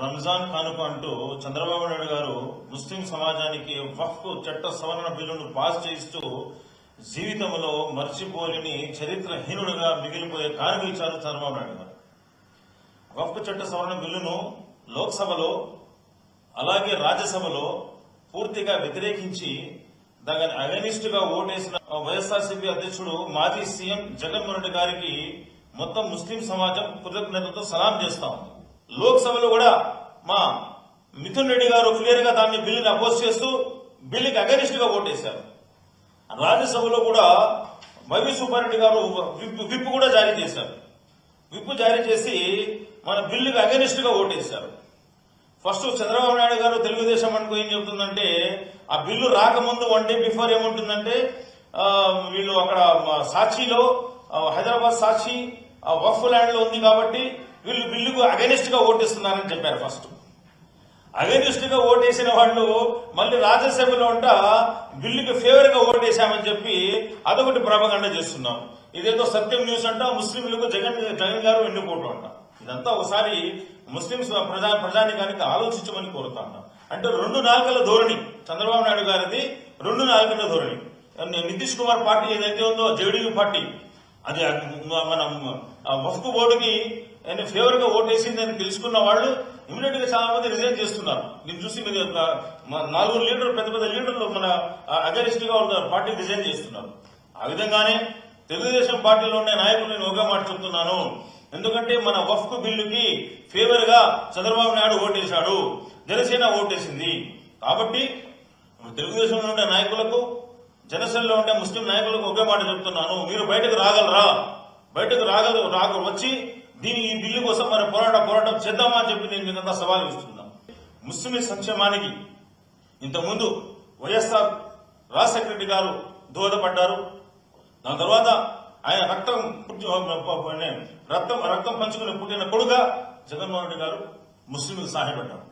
రంజాన్ కానుక అంటూ చంద్రబాబు నాయుడు గారు ముస్లిం సమాజానికి వఫ్ చట్ట సవరణ బిల్లును పాస్ చేస్తూ జీవితంలో మర్చిపోలేని చరిత్రహీనుడుగా మిగిలిపోయే కానుక ఇచ్చారు చంద్రబాబు నాయుడు గారు. వఫ్ చట్ట సవరణ బిల్లును లోక్సభలో అలాగే రాజ్యసభలో పూర్తిగా వ్యతిరేకించి దాని అగనిస్ట్గా ఓటేసిన వైఎస్ఆర్సీపీ అధ్యక్షుడు మాజీ సీఎం జగన్మోహన్ రెడ్డి గారికి మొత్తం ముస్లిం సమాజం కృతజ్ఞతతో సలాం చేస్తాం లోక్సభలో కూడా మా మిథున్ రెడ్డి గారు క్లియర్గా దాన్ని బిల్లుని అపోజ్ చేస్తూ బిల్లుకి అగనిస్ట్గా ఓటేశారు రాజ్యసభలో కూడా వైవి సుబ్బారెడ్డి గారు విప్ విప్ కూడా జారీ చేశారు. విప్ జారీ చేసి మన బిల్లుకి అగనిస్ట్గా ఓటేశారు ఫస్ట్ చంద్రబాబు నాయుడు గారు తెలుగుదేశం అనుకో ఏం చెబుతుందంటే ఆ బిల్లు రాకముందు వన్ డే బిఫోర్ ఏముంటుందంటే వీళ్ళు అక్కడ సాక్షిలో హైదరాబాద్ సాక్షి ఆ, వఫ్ ల్యాండ్లో ఉంది కాబట్టి వీళ్ళు బిల్లుకు అగెనిస్ట్గా ఓటేస్తున్నారని చెప్పారు ఫస్ట్ అగెనిస్ట్గా ఓటేసిన వాళ్ళు మళ్ళీ రాజ్యసభలో ఉంట బిల్లుకి ఫేవర్గా ఓటేశామని చెప్పి అదొకటి ప్రభగండ చేస్తున్నాం. ఇదేదో సత్యం న్యూస్ అంట ముస్లింలకు జగన్ జగన్ గారు ఎన్నుకోవటం అంట. ఇదంతా ఒకసారి ముస్లింస్ ప్రజా ప్రజానికానికి ఆలోచించమని కోరుతా ఉన్నాం. అంటే రెండు నాలుగల ధోరణి చంద్రబాబు నాయుడు గారిది రెండు నాలుగల ధోరణి. నితీష్ కుమార్ పార్టీ ఏదైతే ఉందో జేడీయూ పార్టీ. అది మన వఫ్ బోర్డుకి ఫేవర్గా ఓటేసిందని తెలుసుకున్న వాళ్ళు ఇమీడియట్గా చాలా మంది రిజైన్ చేస్తున్నారు. నేను చూసి మీరు నాలుగు లీడర్లు పెద్ద పెద్ద లీడర్లు మన అగరిస్ట్గా ఉన్న పార్టీ రిజైన్ చేస్తున్నారు. ఆ విధంగానే తెలుగుదేశం పార్టీలో ఉండే నాయకులు నేను ఒక మాట చెప్తున్నాను. ఎందుకంటే మన వఫ్కు బిల్లుకి ఫేవర్గా చంద్రబాబు నాయుడు ఓటేశాడు. జనసేన ఓటేసింది. కాబట్టి తెలుగుదేశంలో ఉండే నాయకులకు జనసేనలో ఉండే ముస్లిం నాయకులకు ఒకే మాట చెప్తున్నాను. మీరు బయటకు రాగలరా? బయటకు రాగల రాక వచ్చి దీని ఈ బిల్లు కోసం మనం పోరాట పోరాటం చేద్దామా అని చెప్పి నేను మీకంతా సవాల్ ఇస్తున్నాను ముస్లిం సంక్షేమానికి ఇంతకుముందు వైఎస్ఆర్ రాజశేఖర రెడ్డి గారు దోహదపడ్డారు. దాని తర్వాత ఆయన రక్తం రక్తం రక్తం పంచుకుని పుట్టిన కొడుగా జగన్మోహన్ రెడ్డి గారు ముస్లింలకు సహాయపడ్డారు.